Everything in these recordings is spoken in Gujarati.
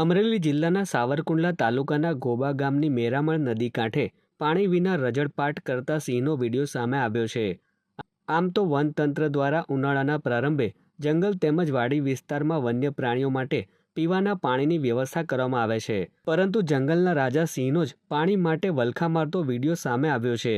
અમરેલી જિલ્લાના સાવરકુંડલા તાલુકાના ગોબા ગામની મેરામણ નદી કાંઠે પાણી વિના રજળપાટ કરતા સિંહનો વીડિયો સામે આવ્યો છે. આમ તો વનતંત્ર દ્વારા ઉનાળાના પ્રારંભે જંગલ તેમજ વાડી વિસ્તારમાં વન્ય પ્રાણીઓ માટે પીવાના પાણીની વ્યવસ્થા કરવામાં આવે છે. પરંતુ જંગલના રાજા સિંહનો જ પાણી માટે વલખા મારતો વીડિયો સામે આવ્યો છે.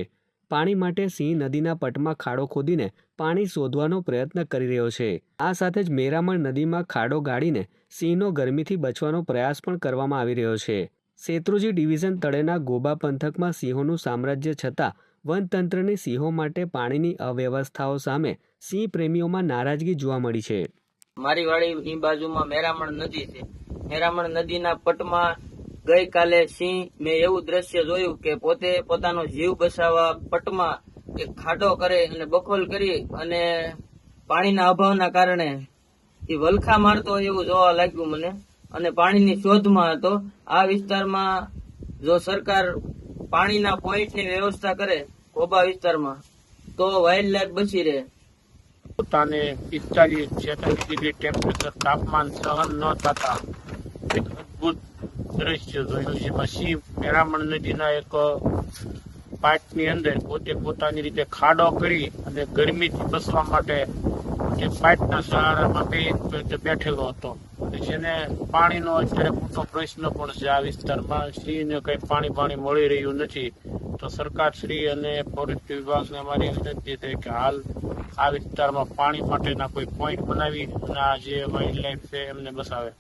પાણી માટે સિંહ નદીના પટમાં ખાડો ખોદીને પાણી શોધવાનો પ્રયત્ન કરી રહ્યો છે. આ સાથે જ મેરામણ નદીમાં ખાડો ગાળીને સિંહનો ગરમીથી બચવાનો પ્રયાસ પણ કરવામાં આવી રહ્યો છે. શેત્રુજી ડિવિઝન તળેના ગોબા પંથકમાં સિંહોનું સામ્રાજ્ય છતાં વનતંત્રની સિંહો માટે પાણીની અવ્યવસ્થાઓ સામે સિંહ પ્રેમીઓમાં નારાજગી જોવા મળી છે. મારી વાડી બાજુમાં મેરામણ નદી છે. મેરામણ નદીના પટમાં ગઈકાલે સિંહ મેં એવું દ્રશ્ય જોયું કે પોતે પોતાનો જીવ બચાવવા પટમાં એક ખાડો કરે અને બખોલ કરી અને પાણીના અભાવના કારણે એ વલખા મારતો એવું જોવા લાગ્યું મને. અને પાણીની શોધમાં હતો. આ વિસ્તારમાં જો સરકાર પાણીના પોઈન્ટની વ્યવસ્થા કરે કોબા વિસ્તારમાં, તો વાઇલ્ડ લાઈફ બચી રહે. પોતાને પિસ્તાલીસ છેતાલીસ ડિગ્રી ટેમ્પરેચર તાપમાન સહન ન થતા એક અદભુત દ્રશ્ય જોયું છે સિંહ મેરામણ નદીના એક પાટની અંદર પોતે પોતાની રીતે ખાડો કરી અને ગરમીથી બચવા માટે તે પાટના સહારામાં બેઠેલો હતો. જેને પાણીનો અત્યારે મોટો પ્રશ્ન પણ છે આ વિસ્તારમાં. સિંહને કંઈ પાણી પાણી મળી રહ્યું નથી. તો સરકાર શ્રી અને ફોરેસ્ટ વિભાગને અમારી વિનંતી છે કે હાલ આ વિસ્તારમાં પાણી માટેના કોઈ પોઈન્ટ બનાવી અને આ જે વાઇલ્ડ લાઈફ છે એમને બસાવે